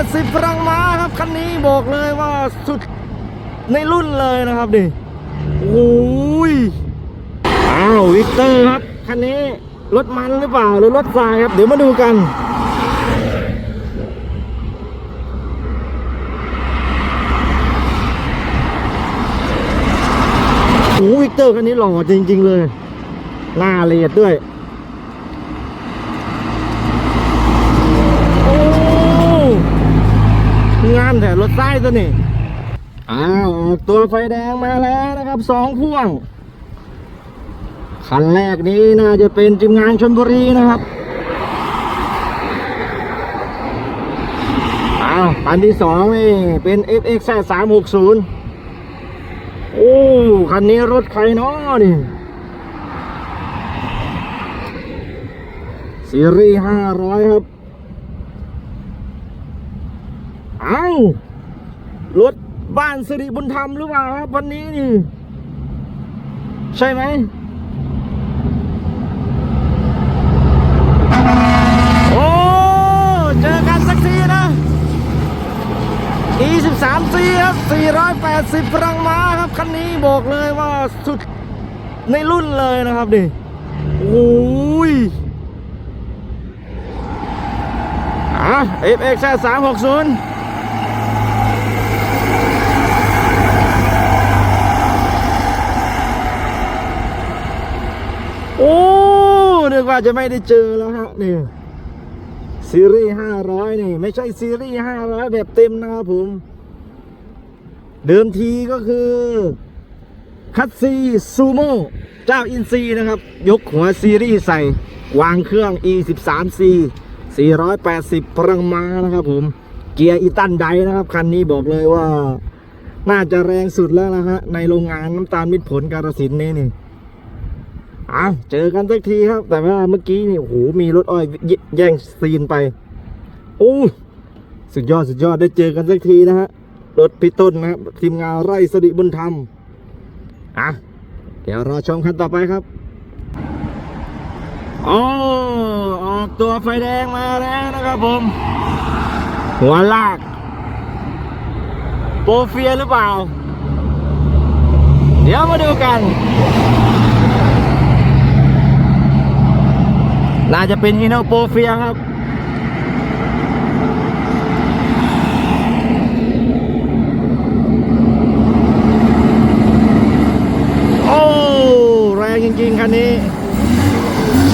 80พลังม้าครับคันนี้บอกเลยว่าสุดในรุ่นเลยนะครับดิโอ้ยอ้าววิกเตอร์ครับคันนี้รถมันหรือเปล่าหรือรถทรายครับ เดี๋ยวมาดูกันโอ้วิกเตอร์คันนี้หล่อจริง ๆ เลยหน้าเรียดด้วย โอ้งามแตัวนี้อ้าวตัวไฟแดงมาแล้วนะครับสองพ่วง คันแรกนี้น่าจะเป็นทีมงานชนบุรีนะครับอ้าวคันที่สองนี่เป็น FX 360โอ้คันนี้รถใครเนาะนี่ซีรีส์ห้าร้อยครับเอ้า รถบ้านสิริบุญธรรมหรือเปล่าครับวันนี้นี่ ใช่ไหมโอ้เจอกันสักทีนะ E13 C ครับ 480พลังม้าครับคันนี้บอกเลยว่าสุดในรุ่นเลยนะครับดิโอ้ยอะ FX 360 โอ้นึกว่า จะไม่ได้เจอแล้วฮะนี่ซีรีส์500นี่ ไม่ใช่ซีรีส์500แบบเต็มนะครับผม เดิมทีก็คือ คัตซีซูโม่เจ้าอินซีนะครับ ยกหัวซีรีส์ใส่ วางเครื่อง E13C 480 พลังม้านะครับผม เกียร์อีตันไดนะครับ คันนี้บอกเลยว่า น่าจะแรงสุดแล้วนะฮะในโรงงานน้ำตาลมิตรผลการสินธุ์นี่นี่ อ้าวเจอกันสักทีครับ แต่ว่าเมื่อกี้นี่โอ้โหมีรถอ้อยแย่งซีนไปโอ้สุดยอดสุดยอดได้เจอกันสักทีนะฮะรถพี่ต้นนะครับทีมงานไร่สดิบุญธรรมอะเดี๋ยวรอชมคันต่อไปครับโอออกตัวไฟแดงมาแล้วนะครับผม หัวลาก โปรเฟียหรือเปล่า เดี๋ยวมาดูกัน น่าจะเป็นอินโนโปเฟียครับ โอ้ แรงจริงๆ คันนี้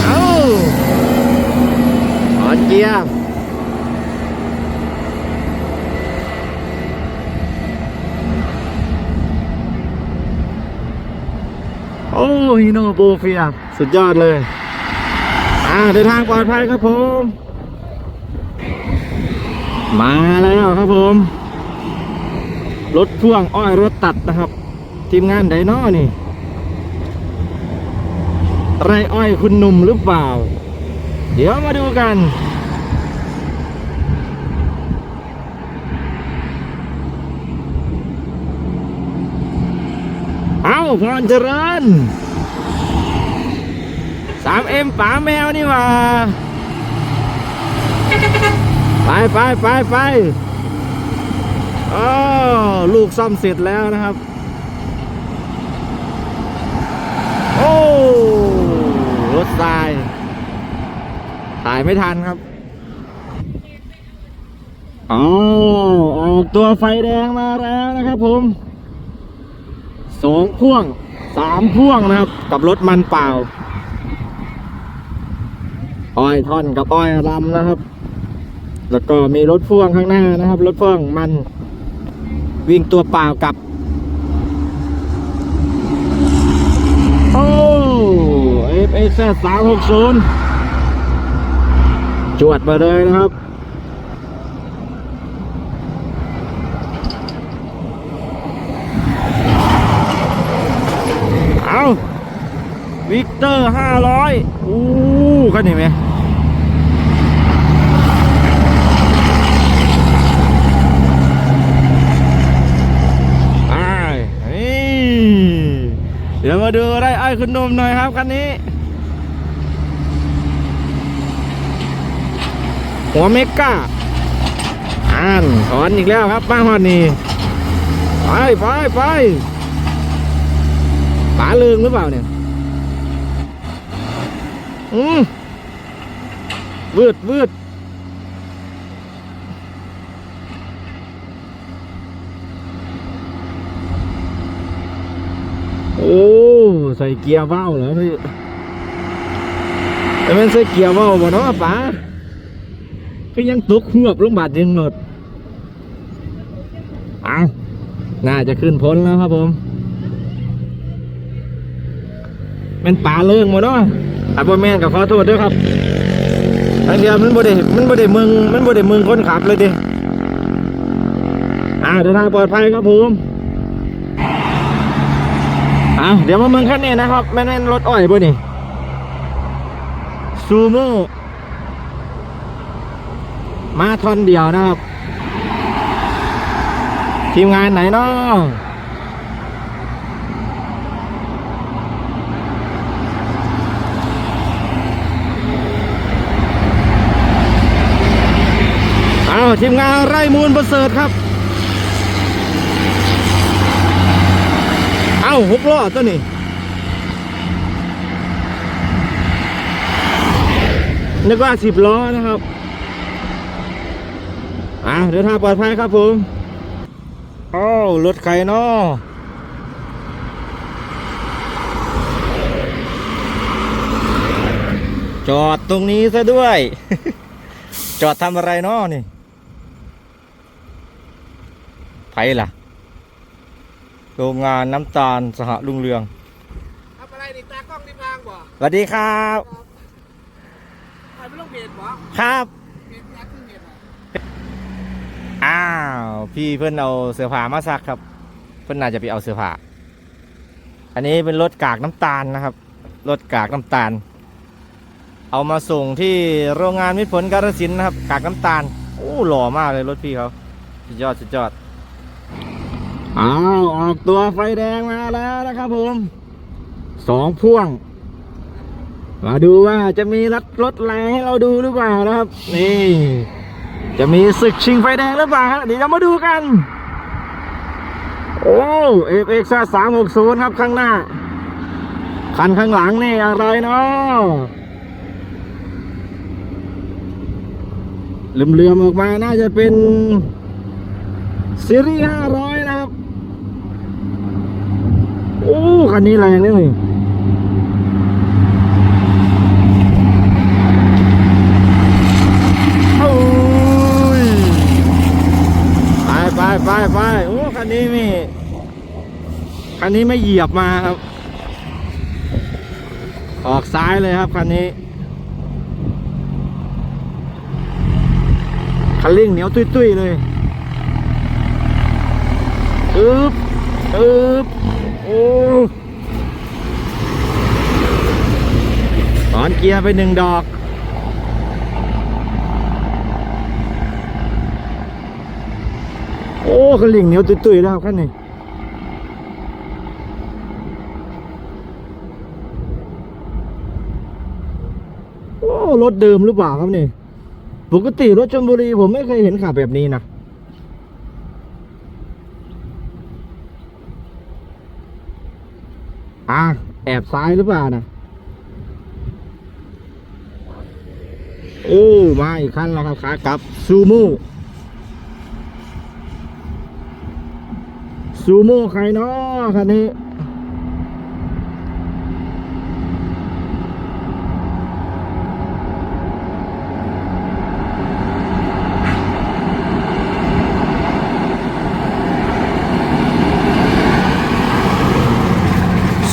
เอ้าออนเกียร์โอ้ฮิโนโปเฟีย สุดยอดเลย อ่าเดินทางปลอดภัยครับผม มาแล้วครับผม รถพ่วงอ้อยรถตัดนะครับ ทีมงานไดน่นี่ไรอ้อยคุณหนุ่มหรือเปล่า เดี๋ยวมาดูกันเอาพรเจริญ สามเอ็มป๋าแมวนี่ว่าไปไปไปไปอ๋อลูกซ่อมเสร็จแล้วนะครับ โอ้รถทรายถ่ายไม่ทันครับอ๋อออกตัวไฟแดงมาแล้วนะครับผมสองพ่วงสามพ่วงนะครับ กับรถมันเปล่า อ้อยท่อนกับอ้อยรำนะครับ แล้วก็มีรถพ่วงข้างหน้านะครับ รถพ่วงมันวิ่งตัวเปล่ากับ โอ้ FX สามหกศูนย์จวดมาเลยนะครับเอาวิกเตอร์ห้าร้อยอู้คันนี้ไหมอ้ายนี่เดี๋ยว มาดูได้ไอ้คุณนุ่มหน่อยครับคันนี้ หัวเมก้าอ่านถอนอีกแล้วครับป้าฮอดนี่ไปไปไปปลาเลืองหรือเปล่าเนี่ย อืมวืดวืดโอ้ ใส่เกียร์ว่าวเหรอพี่แต่มันใส่เกียร์ว่าวบ่เนาะป๋าก็ยังตกหวบลงบาดยังหนดเอาน่าจะขึ้นพ้นแล้วครับผมเป็นป่าเลื่องหมดเนาะอาบแมนกับขอโทษด้วยครับอันเดียวมันบ่ได้มันบ่ได้มึงมันบ่ได้มึงคนขับเลยดิอ่าเดินทางปลอดภัยครับผม อ่าเดี๋ยวมาเมืองขั้นนี้นะครับ แม่นรถอ้อยบ่นี่ซูโม่มาทอนเดียวนะครับ ทีมงานไหนเนาะเอาทีมงานไร่มูลประเสริฐครับ เอาหกล้อตัวนี้นึกว่าสิบล้อนะครับ อ่าเดินทางปลอดภัยครับผมอ้าวรถใครเนาะจอดตรงนี้ซะด้วย จอดทำอะไรเนาะนี่ไผล่ะ โรงงานน้ำตาลสหลุงเรืองทำอะไรนี่ตากล้องที่พางบ่สวัสดีครับถ่ายไม่ลงเพจบ่ครับเพจแอคขึ้นเพจอะอ้าวพี่เพื่อนเอาเสื้อผ้ามาซักครับ เพื่อนน่าจะไปเอาเสื้อผ้าอันนี้เป็นรถกากน้ำตาลนะครับรถกากน้ำตาล เอามาส่งที่โรงงานมิตรผลกาฬสินธุ์นะครับ กากน้ำตาลโอ้หล่อมากเลยรถพี่เขาสุดยอดสุดยอด อ้าวออกตัวไฟแดงมาแล้วนะครับผมสองพ่วง มาดูว่าจะมีรถรถแรงให้เราดูหรือเปล่านะครับ นี่ จะมีศึกชิงไฟแดงหรือเปล่าเดี๋ยวเรามาดูกัน โอ้เอฟเอ็กซ์สามหกศูนย์ครับข้างหน้า คันข้างหลังนี่อะไรเนาะเหลื่อมๆออกมาน่าจะเป็นซีรีส์ห้าร้อยนะครับ โอ้คันนี้แรงนี่เลยไปไปไปไปโอ้คันนี้มีคันนี้ไม่เหยียบมาครับ ออกซ้ายเลยครับคันนี้คันเร่งเหนียวตุ้ยๆเลยอึบอึบ โอ้ถอนเกียร์ไปหนึ่งดอก โอ้คันเร่งเหนียวตุ้ยๆแล้วครับนนี้โอ้รถเดิมหรือเปล่าครับนี่ ปกติรถชลบุรีผมไม่เคยเห็นขับแบบนี้นะ อะแอบซ้ายหรือเปล่านะโอ้มาอีกคันแล้วครับขากับซูโม่ซูโม่ใครเนาะคันนี้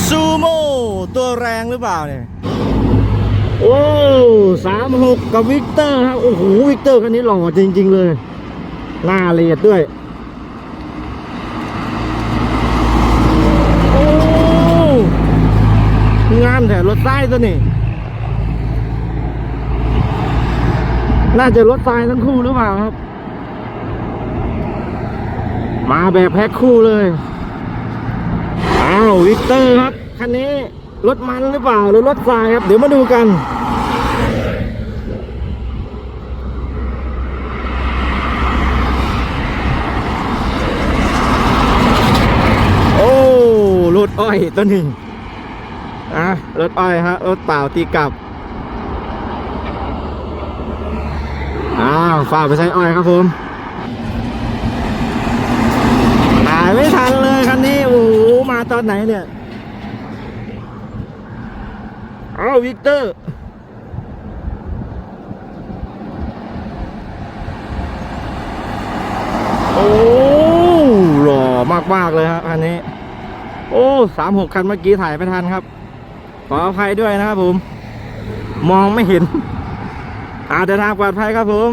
ซูโม่ตัวแร งหรือเปล่าเนี่ย โอ้สามหกกับวิกเตอร์ครับ โอ้โห วิกเตอร์คันนี้หล่อจริง ๆ เลย หน้าเรียดด้วย โอ้ งานแต่รถใต้ตัวนี้น่าจะรถไฟทั้งคู่หรือเปล่าครับ มาแบบแพ็คคู่เลย อ้าว วิกเตอร์ครับ คันนี้ รถมันหรือเปล่าหรือรถทรายครับ เดี๋ยวมาดูกัน โอ้รถอ้อยตัวหนึ่งอะรถอ้อยฮะรถเปล่าตีกลับอ้าวฝ่าไปใช้อ้อยครับผมหายไม่ทันเลยคันนี้โอ้โหมาตอนไหนเนี่ย อาวิกเตอร์โอ้หล่อมากๆเลยครับคันนี้ โอ้สามหกคันเมื่อกี้ถ่ายไม่ทันครับ ขออภัยด้วยนะครับผม มองไม่เห็นอาเดินทางปลอดภัยครับผม